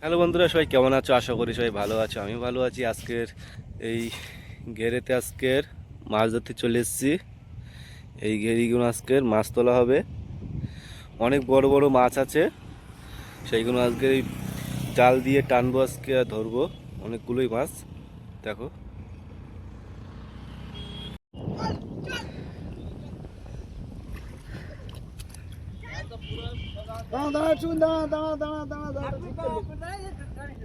Hello বন্ধুরা, সবাই কেমন আছো? আশা করি সবাই ভালো আছো। আমি ভালো আছি। আজকের এই ঘেরেতে আজকের মাছ ধরতে চলে এসেছি। এই ঘেরিগুলো আজকের মাছ তোলা হবে। অনেক বড় বড় মাছ আছে। সেইগুলো আজকে জাল দিয়ে টানবো আজকে আর ধরবো। অনেকগুলোই মাছ। দেখো। দাঁড়া দাঁড়া দাঁড়া দাঁড়া দাঁড়া দাঁড়া দাঁড়া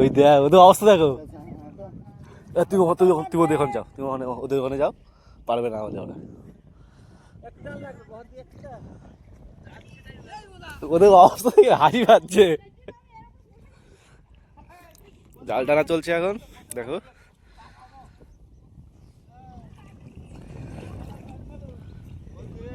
ওই ওদের অবস্থা দেখো যাও তুমি ওখানে, ওদের ওখানে যাও, পারবে না ওদের অবস্থা পাচ্ছে। জাল টানা চলছে এখন, দেখো।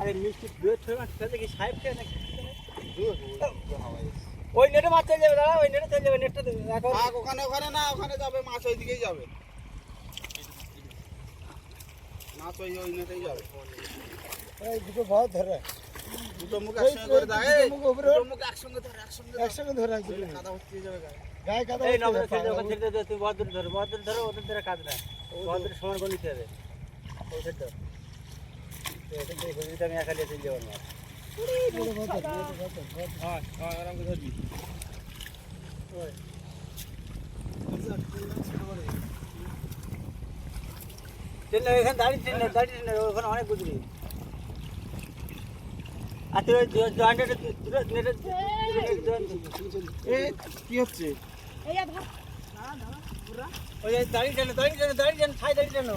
আরে মিষ্টি খেলে কি সাহেব খেয়ে নাকি? ওই নেটে মাছ চলে যাবে দাদা ওই নেটে চলে যাবে নেটটা থাক, ওখানে ওখানে না ওখানে যাবে মাছ ওই দিকেই যাবে। মাছ ওই ওই নেটেই যাবে। এই দুটো ভাত ধরে। দুটো মুখ একসঙ্গে করে দাও এই দুটো মুখ একসঙ্গে ধরে একসঙ্গে একসঙ্গে ধরে একসঙ্গে কাদা হচ্ছে যাবে গায়ে। গায়ে কাদা এই নাও হচ্ছে ছেড়ে দাও তুমি বহুত ধরো ধরো ওদের ধরে কাজ না দূর সমান করে নিতে হবে। দেখো এটা আমি একা নিয়ে চলে যাব হ্যাঁ হ্যাঁ এখানে দাঁড়িয়ে ট্রেন দাঁড়িয়ে ট্রেন ওখানে অনেক বুঝলি আর তুই জয়েন্টেড কি হচ্ছে দাঁড়িয়ে দাঁড়িয়ে দাঁড়িয়ে দাঁড়িয়ে টানো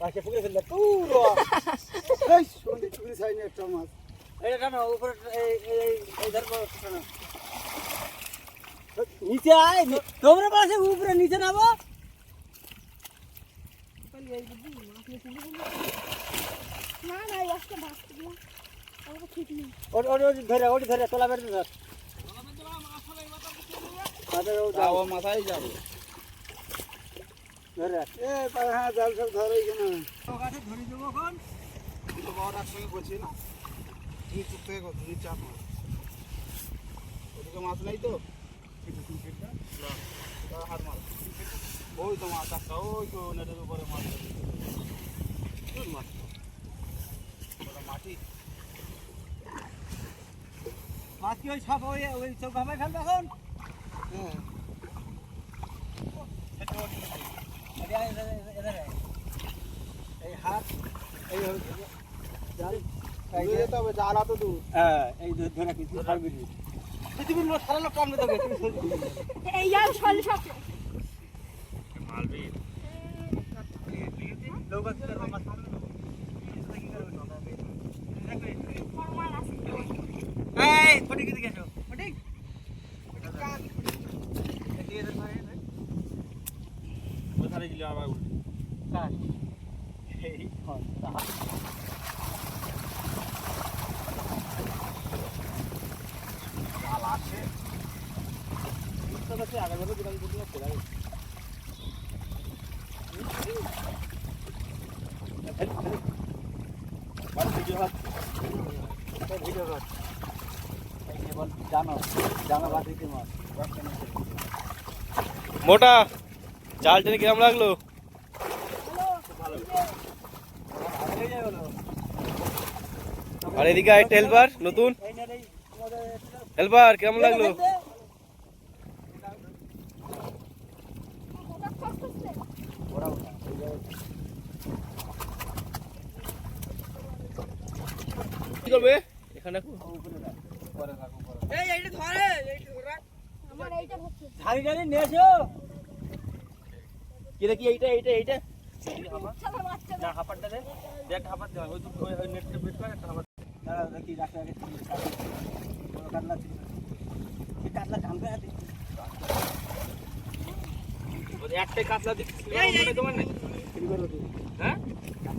পাশে পুকুরে ফেললে পুরো। এই সন্ধি চুরি সাইনে একটা মাছ। এটা টানো উপরে এই এই এই ধরবো টানো। নিচে আয় তোমরা পাশে উপরে নিচে নামো। না না দিলাম আমাকে ঠিক নেই। ওটি ওটি ওটি ধরে ওটি ধরে তোলা বের ধর। মাথায় যাবে। ধরে রাখ। এ হ্যাঁ জাল সব ধরে এখানে। কাছে ধরে দেবো এখন। দুটো বড় একসঙ্গে করছি না। তুমি চুপ থেকে কর তুমি চাপ মাছ ওদিকে মাছ নেই তো? হাত মার। ওই তো মাছ একটা ওই তো নেটের উপরে মাছ। মাছ? মাটি। মাছ কি ওই সব ওই ওই চোখ ভাবে ফেলবে এখন? হ্যাঁ আরে আয়, এধারে, এধারে আয়। এই হাত এই ধরে তুই ছাড়বি পৃথিবীর নি। এই আর সল সব সামনে লোক। আছে এই ফটিক এদিকে এসো ফটিক এদিকে এসো, ধরে, ধরে। কোথায় গেলে আবার কার? এই, হ্যাঁ, জাল আছে। বুঝতে পারছি, দোকান থেকে চলে জানো জানো বাদ দিতে মাছ মোটা। জাল টেনে কিরম লাগল? আর এদিকে একটা হেল্পার নতুন? এই হেল্পার কেমন লাগল? কি করবে? এখানে আমার এইটা হচ্ছে। ঝাড়ি ঝাড়ি নিয়ে কি দেখি এইটা এইটা? এইটা না হাপারটা দে দে একটা হাপার দে ওই ওই ওই নেটটা বের কর একটা হাপার দাঁড়া দেখি রাখতে আগে কাটলা ছিল। এই কাটলা টানবে হাতে একটাই কাতলা দিচ্ছি তোমার নাই হ্যাঁ?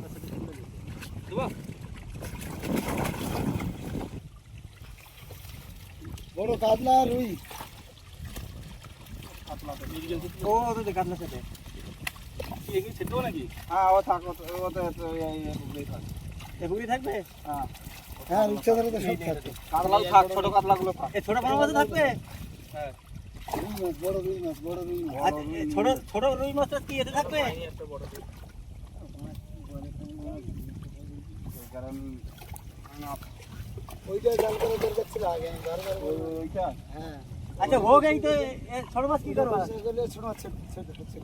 সাথে দেবো? বড় কাতলা রুই। ও তো কাটলার সাথে। নাকি? হ্যাঁ ও থাক ও তো- ও তো তো এই এই পুকুরেই থাক। এ পুকুরি থাকবে? হ্যাঁ। হ্যাঁ ইচ্ছা ধরে তো সব থাকবে। কাতলা থাক ছোট কাতলাগুলো থাক। এ ছোট বড় মাছ থাকবে? মাছ বড় রুই মাছ বড় রুই মাছ। আচ্ছা, এ ছোট ছোট রুই মাছটা কি এতে থাকবে? কারণ ওইটা। জাল করে দরকার ছিল আগে ওইটা হ্যাঁ আচ্ছা হোক এই তো এ ছোট মাছ কি করবা? ছোট মাছ ছোট ছোট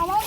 আমার